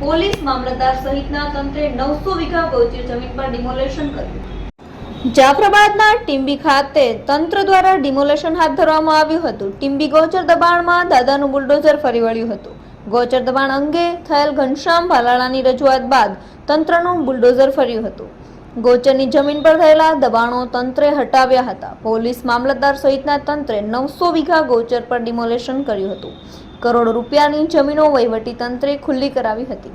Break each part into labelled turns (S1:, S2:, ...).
S1: Police મામલતદાર સહિતના તંત્રે નવસો વીઘા ગૌચર જમીન પર ડિમોલેશન કર્યું. જાફરાબાદના ટીમ્બી ખાતે તંત્ર દ્વારા ડિમોલેશન હાથ ધરવામાં આવ્યું હતું. ટીમ્બી ગૌચર દબાણમાં દાદાનું બુલડોઝર ફરી વળ્યું હતું. ગૌચર દબાણ અંગે થયેલ ઘનશ્યામ ભાલાળાની રજૂઆત બાદ તંત્રનું બુલડોઝર ફર્યું હતું. ગૌચરની જમીન પર થયેલા દબાણો તંત્રે હટાવ્યા હતા. પોલીસ મામલતદાર સહિતના તંત્રે નવસો વીઘા ગોચર પર ડિમોલેશન કર્યું હતું. કરોડો રૂપિયાની જમીનો વહીવટી તંત્રે ખુલ્લી કરાવી હતી.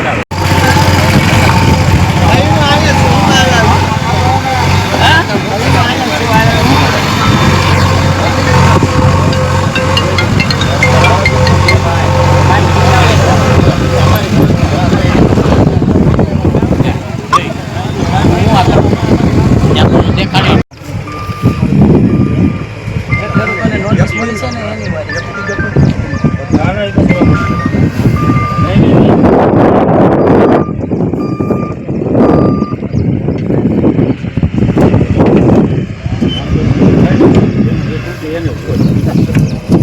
S2: 原来的东西也没有过期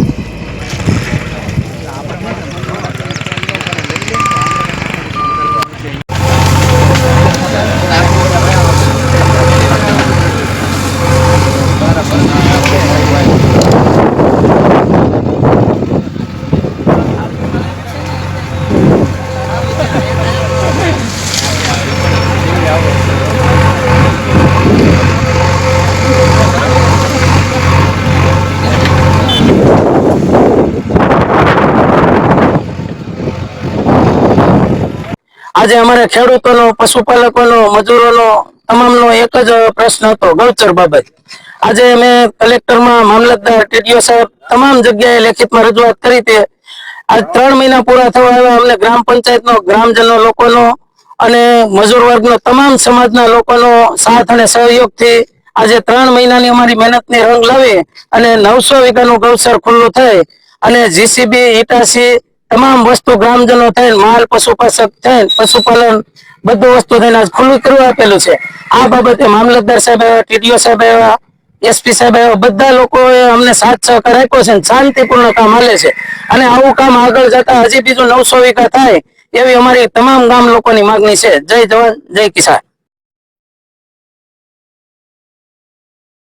S2: આજે અમારે ખેડૂતોનો, પશુપાલકોનો, મજૂરોનો તમામનો એક જ પ્રશ્ન હતો, ગૌચર બાબત. આજે અમે કલેક્ટરમાં મામલતદાર ટીડીઓ સાહેબ તમામ જગ્યાએ લેખિતમાં રજૂઆત કરી તે. આજ ત્રણ મહિના પૂરા થવા આવ્યા, અમને ગ્રામ પંચાયતનો, ગ્રામજનો લોકોનો અને મજૂર વર્ગનો તમામ સમાજના લોકોનો સાથ અને સહયોગથી આજે ત્રણ મહિનાની અમારી મહેનતની રંગ લાવી અને નવસો વીઘાનું ગૌસર ખુલ્લું થઈ અને જીસીબી, ઈટાસી તમામ વસ્તુ ગ્રામજનો થઈને, માલ, પશુપાલક થઈને, પશુપાલન બધું વસ્તુ થઈને આજ ખુલ્લું કરવા આપેલું છે. આ બાબતે મામલતદાર સાહેબ આવ્યા, ટીડીઓ સાહેબ આવ્યા, એસપી સાહેબ આવ્યા, બધા લોકોએ અમને સાથ સહકાર આપ્યો છે શાંતિપૂર્ણ કામ હાલે છે. અને આવું કામ આગળ જતા હજી બીજું નવસો વીઘા થાય એવી અમારી તમામ ગામ લોકોની માંગણી છે. જય જવાન, જય કિસાન.